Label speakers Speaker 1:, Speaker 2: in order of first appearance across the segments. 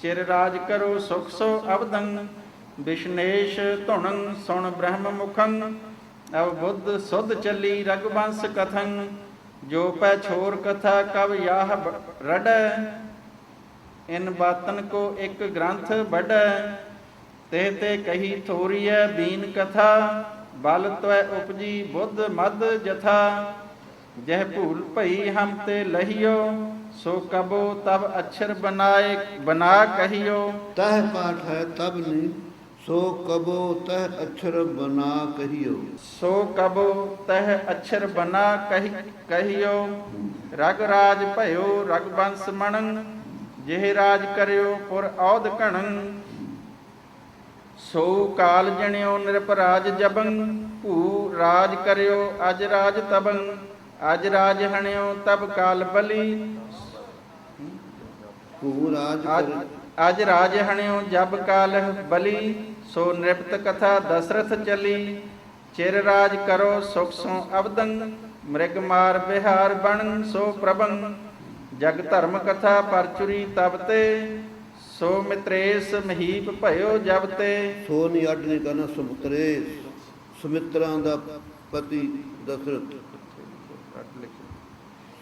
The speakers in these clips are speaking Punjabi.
Speaker 1: ਚਿਰ ਰਾਜ ਕਰੋ ਸੁਖ ਸੋ ਅਬਦੰ ਵਿਸ਼ਨੇਸ਼ ਧੁਣੰ ਸੁਣ ਬ੍ਰਹਮ ਮੁਖੰ ਅਵ ਬੁੱਧ ਸੁਧ ਚੱਲੀ ਰਗਵੰਸ ਕਥੰ ਜੋ ਪੈ ਛੋਰ ਕਥਾ ਕਵ ਯਾਹ ਬ- ਰੜੈ, ਇਨ ਬਾਤਨ ਕੋ ਇੱਕ ਗ੍ਰੰਥ ਬੜੈ ਤੇ ਤੇ ਕਹੀ ਥੋਰੀਐ ਬੀਨ ਕਥਾ, ਬਲ ਤਵੈ ਉਪਜੀ ਬੁੱਧ ਮਦ ਜਥਾ, ਜਹ ਭੂਲ ਭਈ ਹਮ ਤੇ ਲਹਿਓ ਸੋ ਕਬੋ ਤਬ ਅਛਰ ਬਨਾਏ ਬਨਾ ਕਹੀਓ।
Speaker 2: ਤਹ ਪਾਠ ਹੈ ਤਬ ਨਹੀਂ ਸੋ ਕਬੋ ਤਹ ਅਛਰ ਬਨਾ ਕਹੀਓ।
Speaker 1: ਸੋ ਕਬੋ ਤਹ ਅਛਰ ਬਨਾ ਕਹੀ ਕਹੀਓ। ਰਗ ਰਾਜ ਭਇਓ ਰਗਵੰਸ ਮਣੰ ਜਿਹ ਰਾਜ ਕਰਿਓ ਪੁਰ ਔਦ ਘਣੰ। ਸੋ ਕਾਲ ਜਣਿਓ ਨਿਰਪਰਾਜ ਜਬੰ ਭੂ ਰਾਜ ਕਰਿਓ ਅਜ ਰਾਜ ਤਬੰ। ਅਜ ਰਾਜ ਹਣਿਓ ਤਬ ਕਾਲ ਬਲੀ
Speaker 2: ਭੂ ਰਾਜ
Speaker 1: ਅਜ
Speaker 2: ਕਰ।
Speaker 1: ਅਜ ਰਾਜ ਹਣਿਓ ਜਬ ਕਾਲ ਬਲੀ ਸੋ ਨਿਰਪਤ ਕਥਾ ਦਸਰਥ ਚਲੀ। ਚਿਰ ਰਾਜ ਕਰੋ ਸੁਖ ਸੋ ਅਬਦੰ ਮ੍ਰਿਗ ਮਾਰ ਬਿਹਾਰ ਬਣ ਸੋ ਪ੍ਰਭੰ। ਜਗ ਧਰਮ ਕਥਾ ਪਰਚੁਰੀ ਤਬ ਤੇ ਸੋ ਮਿਤਰੇਸ ਮਹੀਪ ਭਇਓ ਜਬ ਤੇ।
Speaker 2: ਸੋ ਨਹੀਂ ਅੱਡ ਨਹੀਂ ਕਰਨਾ ਸੁਮਿਤਰੇ ਸੁਮਿਤਰਾਂ ਦਾ ਪਤੀ ਦਸ਼ਰਥ।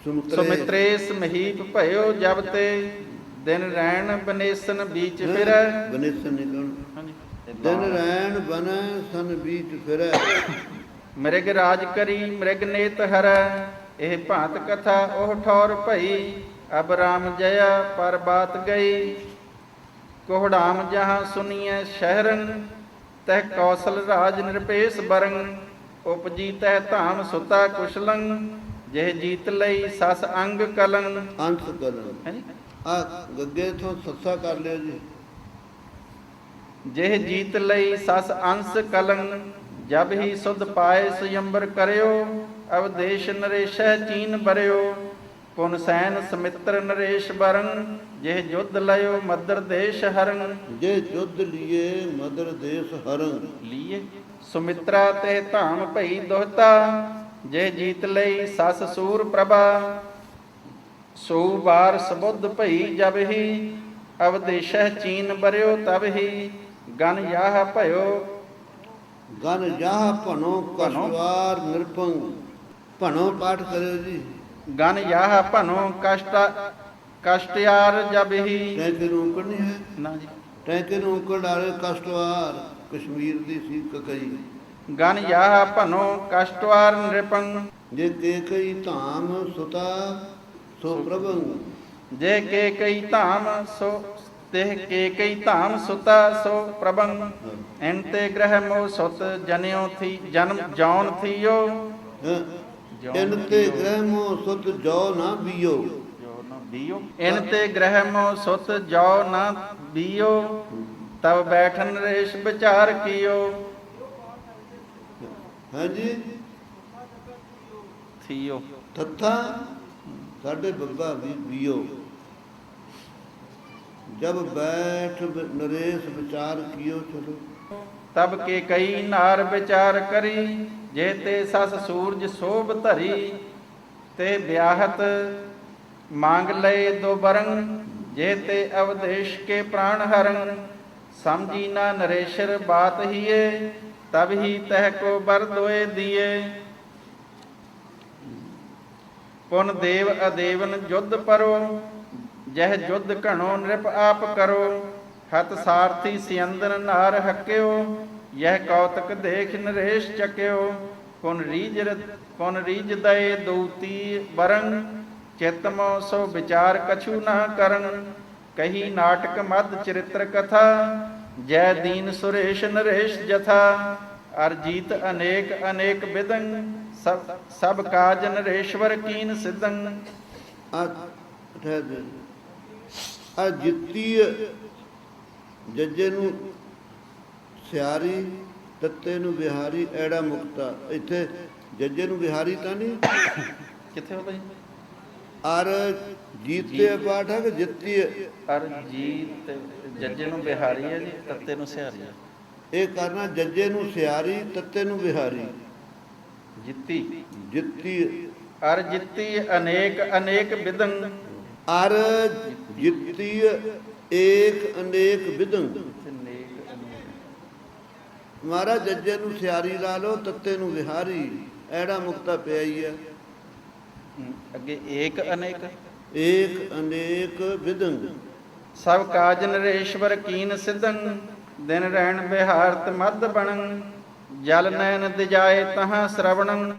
Speaker 2: ਸੁਮਿਤਰੇ
Speaker 1: ਸੁਮਿਤਰੇਸ ਮਹੀਪ ਭਇਓ ਜਬ ਤੇ। ਦਿਨ ਰੈਣ ਬਨੇਸਨ ਬੀਚ ਫਿਰੈ।
Speaker 2: ਬਨੇਸਨ ਨਿਕਣ
Speaker 1: ਹਾਂਜੀ।
Speaker 2: ਦਿਨ ਰੈਣ ਬਨ ਸਨ ਬੀਚ ਫਿਰੈ।
Speaker 1: ਮ੍ਰਿਗ ਰਾਜ ਕਰੀ ਮ੍ਰਿਗ ਨੇਤ ਹਰੈ। ਇਹ ਭਾਂਤ ਕਥਾ ਉਹ ਠੌਰ ਭਈ ਅਬ ਰਾਮ ਜਇਆ ਪਰ ਬਾਤ ਗਈ। ਕੋਹੜਾਮ ਜਹਾਂ ਸੁਨੀਐ ਸ਼ਹਿਰਨ ਤਹ ਕੌਸਲ ਰਾਜ ਨਿਰਪੇਸ ਬਰੰ ਉਪਜੀ ਤਹ ਧਾਮ ਸੁਤਾ ਕੁਸ਼ਲੰ ਜਿਹ ਜੀਤ ਲਈ ਸਸ ਅੰਗ ਕਲੰ।
Speaker 2: ਅੰਤ ਕਲਨ
Speaker 1: ਹੈਂਜੀ।
Speaker 2: ਆ ਗੱਗੇ ਤੋਂ ਸੱਸਾ ਕਰ ਲਿਓ ਜੀ।
Speaker 1: ਜਿਹ ਜੀਤ ਲਈ ਸਸ ਅੰਸ ਕਲੰ ਜਬ ਹੀ ਸੁਧ ਪਾਏ ਸੁਯੰਬਰ ਕਰਿਓ ਅਵਦੇਸ਼ ਨਰੇਸ਼ੈ ਚੀਨ ਬਰਿਓ ਪੁਨ ਸੈਨ ਸਮਿਤਰ ਨਰੇਸ਼ ਬਰੰ ਜਿਹ ਜੁਧ ਲਇਓ ਮਦਰ ਦੇਸ਼ ਹਰੰ
Speaker 2: ਜੇ ਜੁੱਧ ਲੀਏ ਮਦਰ ਦੇਸ ਹਰੰ
Speaker 1: ਲੀਏ? ਸੁਮਿਤਰਾ ਤੇ ਧਾਮ ਭਈ ਦੋਹਤਾ ਜੇ ਜੀਤ ਲਈ ਸਸ ਸੂਰ ਪ੍ਰਭਾ। ਸੋ ਵਾਰ ਸਬੁੱਧ ਭਈ ਜਬ ਹੀ ਅਵਦੇਸ਼ੈ ਚੀਨ ਬਰਿਓ ਤਬ ਹੀ ਗਨ ਯਾਹ ਭਇਓ।
Speaker 2: ਗਨ ਭਣੋ
Speaker 1: ਭਣੋ।
Speaker 2: ਕਸ਼ਵਾਰ ਨਿਰਪੰਗ ਭਣੋ ਪਾਠ ਕਰਿਓ ਜੀ।
Speaker 1: ਗਨ ਯਾਹ ਭਨੋ ਕਸ਼ਟ ਕਸ਼ਟਿਆਰ ਜਬ ਹੀ।
Speaker 2: ਟੈਂਕੇ ਉਂਕੜ ਨਹੀਂ ਹੈ?
Speaker 1: ਨਾ ਜੀ।
Speaker 2: ਟੈਂਕੇ ਉਂਕੜ ਡਾਲੇ ਕਸ਼ਟਵਾਰ ਕਸ਼ਮੀਰ ਦੀ ਸੀ ਕਕਈ।
Speaker 1: ਗਨ ਯਾਹ ਭਨੋ ਕਸ਼ਟਵਾਰ ਨਿਰਪੰ
Speaker 2: ਜੇ ਕੇ ਕਈ ਧਾਮ ਸੁਤਾ ਸੋ ਪ੍ਰਭੰ।
Speaker 1: ਜੇ ਕੇ ਕਈ ਧਾਮ ਸੋ ਤਿਹ ਕੇ ਕਈ ਧਾਮ ਸੁਤਾ ਸੋ ਪ੍ਰਭੰ। ਐਨ ਤੇ ਗ੍ਰਹਿ ਮੋ ਸੁਤ ਜਨਿਓ ਥੀ ਜਨਮ ਜੌਨ ਥੀਓ।
Speaker 2: ਇਨ ਤੇ ਗ੍ਰਹਿ ਮੋ ਸੁਤ ਜੋ ਨਾ ਬੀਓ।
Speaker 1: ਬੀਓ। ਇਨ ਤੇ ਗ੍ਰਹਿ ਮੋ ਸੁਤ ਜੋ ਨਾ ਬੀਓ। ਤਬ ਬੈਠਨ ਰੇਸ਼ ਵਿਚਾਰ ਕੀਓ।
Speaker 2: ਹਾਂਜੀ
Speaker 1: ਥੀਓ।
Speaker 2: ਤਥਾ ਸਾਡੇ ਬੱਬਾ ਵੀ ਬੀਓ ਜਬ ਬੈਠ ਨਰੇਸ਼ ਵਿਚਾਰ ਕੀਓ ਚਲੋ।
Speaker 1: ਤਬ ਕੇ ਕਈ ਨਾਰ ਵਿਚਾਰ ਕਰੀ ਜੇ ਤੇ ਸਸ ਸੂਰਜ ਸੋਭ ਧਰੀ, ਤੇ ਵਿਆਹਤ ਮੰਗ ਲਏ ਦੋ ਬਰੰ ਜੇ ਤੇ ਅਵਦੇਸ਼ ਕੇ ਪ੍ਰਾਣ ਹਰੰ ਸਮਝੀ ਨਾ ਨਰੇਸ਼ਰ ਬਾਤ ਹੀਏ, ਤਬ ਹੀ ਤਹਿ ਕੋ ਬਰ ਦੋਏ ਦੀਏ। ਪੁਨ ਦੇਵ ਅਦੇਵਨ ਜੁਧ ਪਰੋ, ਜਹ ਜੁਧ ਘਣੋ ਨਿਰਪ ਆਪ ਕਰੋ ਹਤ ਸਾਰਥੀ ਸਿਯੰਦਨ ਨਾਰ ਹੱਕਿਓ, ਯਹ ਕੌਤਕ ਦੇਖ ਨਰੇਸ਼ ਚੱਕਿਓ, ਪੁਨ ਰੀਜ ਰ- ਪੁਨ ਰੀਜ ਦਏ ਦੂਤੀ ਬਰੰ ਚਿਤਮੋ ਸੋ ਵਿਚਾਰ ਕਛੂ ਨਾ ਕਰਨ, ਕਹੀ ਨਾਟਕ ਮਦ ਚਰਿਤ੍ਰ ਕਥਾ, ਜੈ ਦੀਨ ਸੁਰੇਸ਼ ਨਰੇਸ਼ ਜਥਾ, ਅਰਜੀਤ ਅਨੇਕ ਅਨੇਕ ਵਿਦੰ ਸਭ ਸਭ ਕਾਜ ਨਰੇਸ਼ਵਰ ਕੀਨ ਸਿਦੰ
Speaker 2: ਆ ਜਿੱਤੀ ਜੱਜੇ ਨੂੰ ਸਿਆਰੀ ਤੱਤੇ ਨੂੰ ਬਿਹਾਰੀ ਐੜਾ ਮੁਕਤਾ। ਇੱਥੇ ਜੱਜੇ ਨੂੰ ਬਿਹਾਰੀ ਤਾਂ ਨਹੀਂ?
Speaker 1: ਕਿੱਥੇ ਹੋ ਭਾਈ?
Speaker 2: ਅਰ ਜੀਤੇ ਪਾਠ ਹੈ ਕਿ ਜਿੱਤੀ
Speaker 1: ਜੱਜੇ ਨੂੰ ਬਿਹਾਰੀ ਹੈ ਜੀ ਤੱਤੇ ਨੂੰ ਸਿਹਾਰੀ ਹੈ।
Speaker 2: ਇਹ ਕਰਨਾ ਜੱਜੇ ਨੂੰ ਸਿਆਰੀ ਤੱਤੇ ਨੂੰ ਬਿਹਾਰੀ
Speaker 1: ਜਿੱਤੀ।
Speaker 2: ਜਿੱਤੀ।
Speaker 1: ਅਰ ਜਿੱਤੀ ਅਨੇਕ ਅਨੇਕ ਵਿਦੰ
Speaker 2: ਅਰ ਜਿਤੀय ਏਕ ਅਨੇਕ ਵਿਦੰ ਮਹਾਰਾਜ ਜੱਜੇ ਨੂੰ ਸਿਆਰੀ ਲਾ ਲਓ ਤੱਤੇ ਨੂੰ ਵਿਹਾਰੀ। ਐੜਾ ਮੁਕਤਾ ਪਿਆ ਹੀ ਹੈ।
Speaker 1: ਅੱਗੇ ਏਕ ਅਨੇਕ।
Speaker 2: ਏਕ ਅਨੇਕ ਵਿਦੰ
Speaker 1: ਸਭ ਕਾਜ ਨਰੇਸ਼ਵਰ ਕੀਨ ਸਿਧੰ। ਦਿਨ ਰਹਿਣ ਬਿਹਾਰਤ ਮਦ ਬਣੰ। ਜਲ ਨੈਣ ਦਿਜਾਏ ਤਹਾਂ ਸ਼ਰਵਣੰ।